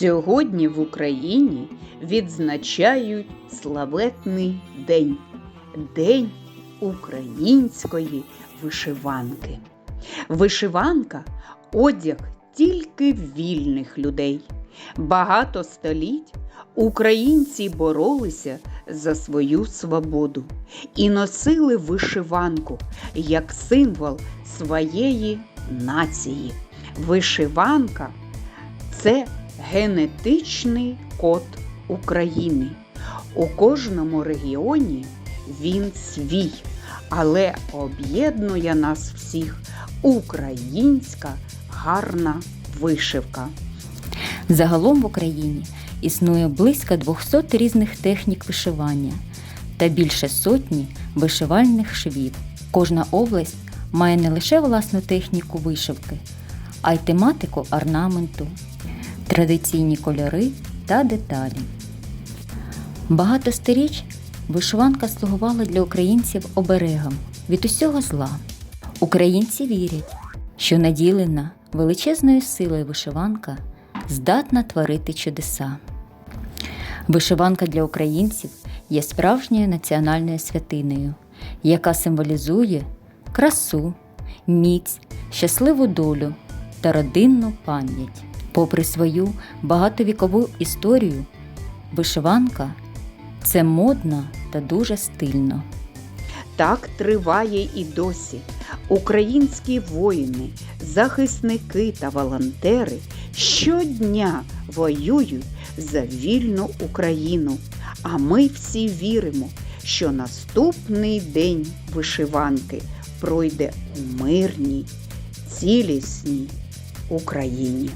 Сьогодні в Україні відзначають славетний день День української вишиванки. Вишиванка одяг тільки вільних людей. Багато століть українці боролися за свою свободу і носили вишиванку як символ своєї нації. Вишиванка це генетичний код України. У кожному регіоні він свій, але об'єднує нас всіх українська гарна вишивка. Загалом в Україні існує близько 200 різних технік вишивання та більше сотні вишивальних швів. Кожна область має не лише власну техніку вишивки, а й тематику орнаменту, традиційні кольори та деталі. Багато сторіч вишиванка слугувала для українців оберегом від усього зла. Українці вірять, що наділена величезною силою вишиванка здатна творити чудеса. Вишиванка для українців є справжньою національною святиною, яка символізує красу, міць, щасливу долю та родинну пам'ять. Попри свою багатовікову історію, вишиванка це модно та дуже стильно. Так триває і досі. Українські воїни, захисники та волонтери щодня воюють за вільну Україну. А ми всі віримо, що наступний день вишиванки пройде у мирній, цілісній Україні.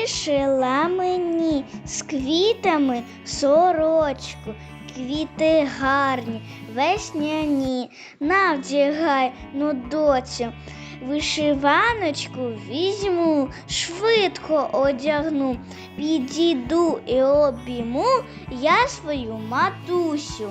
Вишила мені з квітами сорочку, квіти гарні, весняні, навдягай, ну доцю. Вишиваночку візьму, швидко одягну, підійду і обійму я свою матусю.